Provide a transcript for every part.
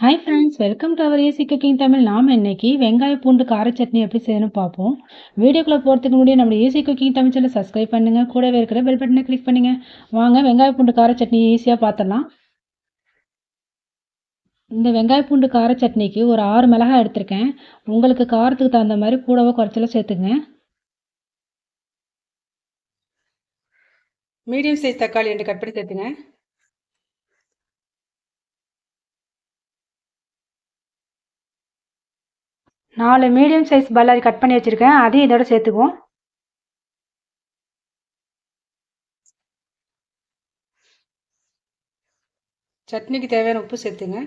Hi friends welcome to our AC cooking Tamil நாம் இன்னைக்கு வெங்காய பூண்டு கார சட்னி எப்படி செய்யணும் பார்ப்போம். வீடியோக்குள்ளே போகிறதுக்கு முன்னாடி நம்ம AC cooking Tamil channel subscribe பண்ணுங்கள் கூடவே இருக்கிற பெல் பட்டனை கிளிக் பண்ணுங்கள் வாங்க வெங்காய பூண்டு கார சட்னி ஈஸியாக பார்த்துடலாம். இந்த வெங்காய பூண்டு கார சட்னிக்கு ஒரு ஆறு மிளகாய் எடுத்திருக்கேன். உங்களுக்கு காரத்துக்கு தகுந்த மாதிரி கூடவோ குறைச்சலோ சேர்த்துங்க. மீடியம் சைஸ் தக்காளி ரெண்டு கட் பண்ணி சேர்த்துங்க. நாலு மீடியம் சைஸ் பல்லாரி கட் பண்ணி வச்சுருக்கேன். அதையும் இதோட சேர்த்துக்குவோம். சட்னிக்கு தேவையான உப்பு சேர்த்துங்க.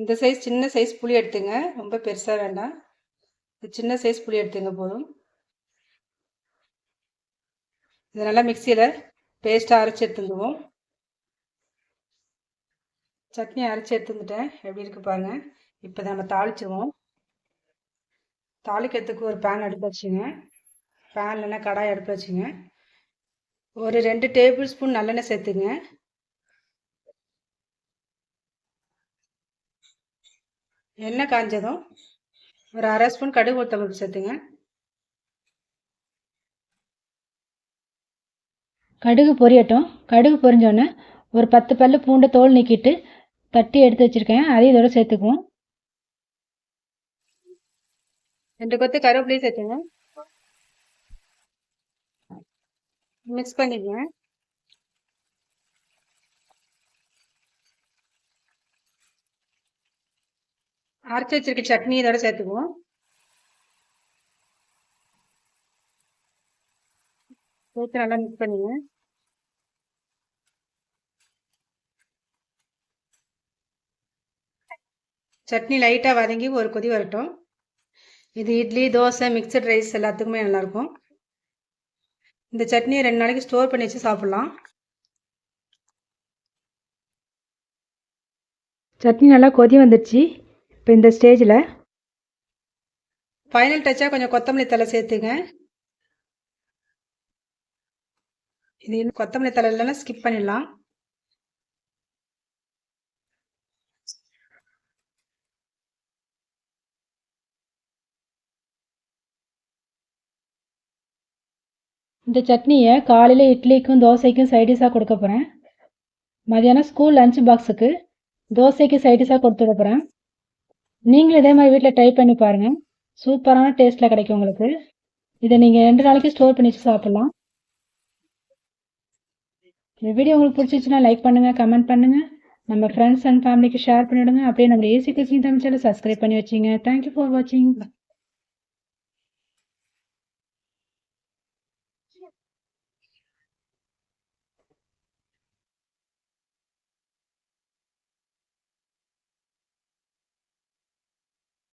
இந்த சைஸ் சின்ன சைஸ் புளி எடுத்துங்க. ரொம்ப பெருசாக வேண்டாம். சின்ன சைஸ் புளி எடுத்துங்க போதும். இதை நல்லா மிக்சியில் பேஸ்ட்டாக அரைச்சி எடுத்துக்குவோம். சட்னி அரைச்சி எடுத்துக்கிட்டேன். எப்படி இருக்குது பாருங்கள் இப்போ நம்ம தாளிச்சிருவோம். தாளிக்கிறதுக்கு ஒரு பேன் எடுத்து வச்சுங்க. பேன்லனா கடாய் எடுத்து வச்சுங்க. ஒரு ரெண்டு டேபிள் ஸ்பூன் நல்லெண்ணெய் சேர்த்துங்க. எண்ணெய் காஞ்சதும் ஒரு அரை ஸ்பூன் கடுகு உளுத்தம்பருப்பு சேர்த்துங்க. கடுகு பொரியட்டும். கடுகு பொரிஞ்சோடனே ஒரு பத்து பல்லு பூண்டை தோல் நீக்கிட்டு தட்டி எடுத்து வச்சுருக்கேன். அதையும் இதோட சேர்த்துக்குவோம். ரெண்டு கொத்து கருவேப்பிலையும் சேர்த்துங்க. மிக்ஸ் பண்ணிக்கங்க அரைச்சி வச்சிருக்க சட்னி இதோட சேர்த்துக்குவோம். சேர்த்து நல்லா மிக்ஸ் பண்ணிங்க சட்னி லைட்டாக வதங்கி ஒரு கொதி வரட்டும். இது இட்லி தோசை மிக்சட் ரைஸ் எல்லாத்துக்குமே நல்லாயிருக்கும். இந்த சட்னியை ரெண்டு நாளைக்கு ஸ்டோர் பண்ணி வச்சு சாப்பிட்லாம். சட்னி நல்லா கொதி வந்துடுச்சு இப்போ இந்த ஸ்டேஜில் ஃபைனல் டச்சாக கொஞ்சம் கொத்தமல்லி தலை சேர்த்துங்க. இது இன்னும் கொத்தமல்லி தலை இல்லைன்னா ஸ்கிப் பண்ணிடலாம். இந்த சட்னியை காலையில் இட்லிக்கும் தோசைக்கும் சைடிஷாக கொடுக்க போகிறேன் மதியானம் ஸ்கூல் லஞ்ச் பாக்ஸுக்கு தோசைக்கு சைடிஷாக கொடுத்து விட போகிறேன் நீங்களும் இதே மாதிரி வீட்டில் ட்ரை பண்ணி பாருங்கள் சூப்பரான டேஸ்ட்டில் கிடைக்கும் உங்களுக்கு. இதை நீங்கள் ரெண்டு நாளைக்கு ஸ்டோர் பண்ணி வச்சு சாப்பிட்லாம். இந்த வீடியோ உங்களுக்கு பிடிச்சிச்சுன்னா லைக் பண்ணுங்கள் கமெண்ட் பண்ணுங்கள் நம்ம ஃப்ரெண்ட்ஸ் அண்ட் ஃபேமிலிக்கு ஷேர் பண்ணிவிடுங்க அப்படியே நம்ம ஏசி குக்கிங் தமிழ் சப்ஸ்கிரைப் பண்ணி வச்சிங்க. தேங்க்யூ ஃபார் வாட்சிங்